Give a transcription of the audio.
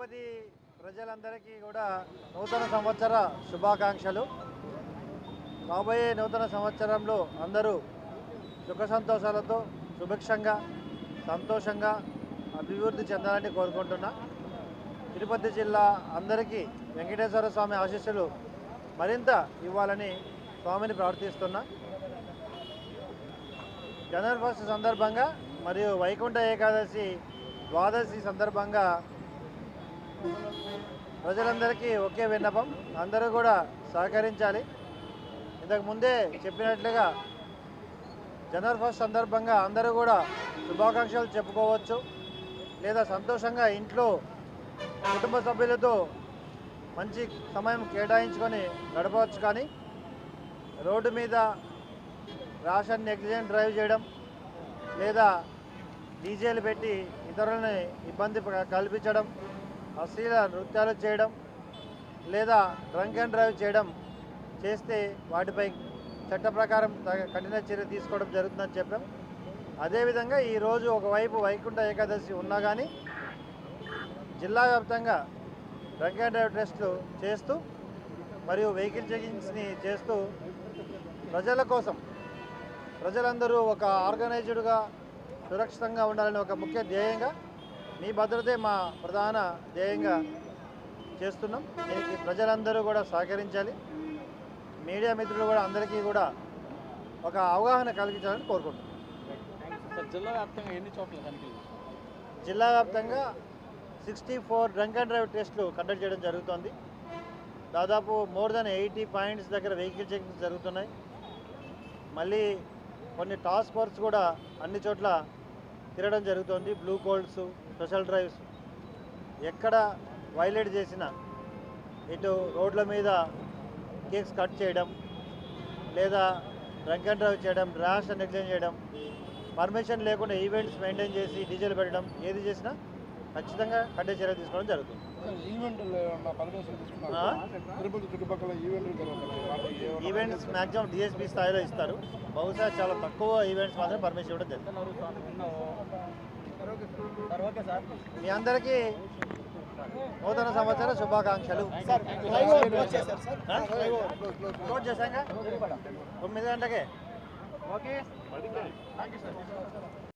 తిరుపతి ప్రజలందరికీ కూడా నూతన సంవత్సర శుభాకాంక్షలు. రాబోయే నూతన సంవత్సరంలో అందరూ సుఖ సంతోషాలతో సుభిక్షంగా సంతోషంగా అభివృద్ధి చెందాలని కోరుకుంటున్నా. తిరుపతి జిల్లా అందరికీ వెంకటేశ్వర స్వామి ఆశీస్సులు మరింత ఇవ్వాలని స్వామిని ప్రార్థిస్తున్నా. జనవరి ఫస్ట్ సందర్భంగా మరియు వైకుంఠ ఏకాదశి ద్వాదశి సందర్భంగా ప్రజలందరికీ ఒకే విన్నపం. అందరూ కూడా సహకరించాలి. ఇంతకు ముందే చెప్పినట్లుగా జనవరి ఫస్ట్ సందర్భంగా అందరూ కూడా శుభాకాంక్షలు చెప్పుకోవచ్చు. లేదా సంతోషంగా ఇంట్లో కుటుంబ సభ్యులతో మంచి సమయం కేటాయించుకొని గడపవచ్చు కానీ రోడ్డు మీద రాషన్ నెగ్లిజెంట్ డ్రైవ్ చేయడం లేదా డీజేలు పెట్టి ఇతరులని ఇబ్బంది కల్పించడం అశ్లీల నృత్యాలు చేయడం లేదా డ్రంక్ అండ్ డ్రైవ్ చేయడం చేస్తే వాటిపై చట్ట ప్రకారం కఠిన చర్య తీసుకోవడం జరుగుతుందని చెప్పాం. అదేవిధంగా ఈరోజు ఒకవైపు వైకుంఠ ఏకాదశి ఉన్నా కానీ జిల్లా వ్యాప్తంగా డ్రంక్ అండ్ డ్రైవ్ టెస్టులు చేస్తూ మరియు వెహికల్ చెకింగ్స్ని చేస్తూ ప్రజల కోసం ప్రజలందరూ ఒక ఆర్గనైజ్డ్గా సురక్షితంగా ఉండాలని ఒక ముఖ్య ధ్యేయంగా మీ భద్రతే మా ప్రధాన ధ్యేయంగా చేస్తున్నాం. దీనికి ప్రజలందరూ కూడా సహకరించాలి. మీడియా మిత్రులు కూడా అందరికీ కూడా ఒక అవగాహన కలిగించాలని కోరుకుంటున్నాం. జిల్లా వ్యాప్తంగా ఎన్ని చోట్ల జిల్లా వ్యాప్తంగా sixty four drunk and drive టెస్టులు కండక్ట్ చేయడం జరుగుతోంది. దాదాపు మోర్ దెన్ ఎయిటీ పాయింట్స్ దగ్గర వెహికల్ చెకింగ్స్ జరుగుతున్నాయి. మళ్ళీ కొన్ని టాస్క్ ఫోర్స్ కూడా అన్ని చోట్ల తిరగడం జరుగుతోంది. బ్లూ కోల్డ్స్ స్పెషల్ డ్రైవ్స్ ఎక్కడ వైలేట్ చేసినా ఇటు రోడ్ల మీద కేక్స్ కట్ చేయడం లేదా డ్రంక్ అండ్ డ్రైవ్ చేయడం ర్యాష్ నెగ్లెక్ట్ చేయడం పర్మిషన్ లేకుండా ఈవెంట్స్ మెయింటైన్ చేసి డీజేలు పెట్టడం ఏది చేసినా ఖచ్చితంగా కట్టే చర్య తీసుకోవడం జరుగుతుంది. ఈవెంట్స్ మ్యాక్సిమం డిఎస్పీ స్థాయిలో ఇస్తారు. బహుశా చాలా తక్కువ ఈవెంట్స్ మాత్రం పర్మిషన్ ఇవ్వడం జరుగుతుంది. మీ అందరికీ నూతన సంవత్సర శుభాకాంక్షలు? క్లోజ్ చేశాక తొమ్మిది గంటకే ఓకే.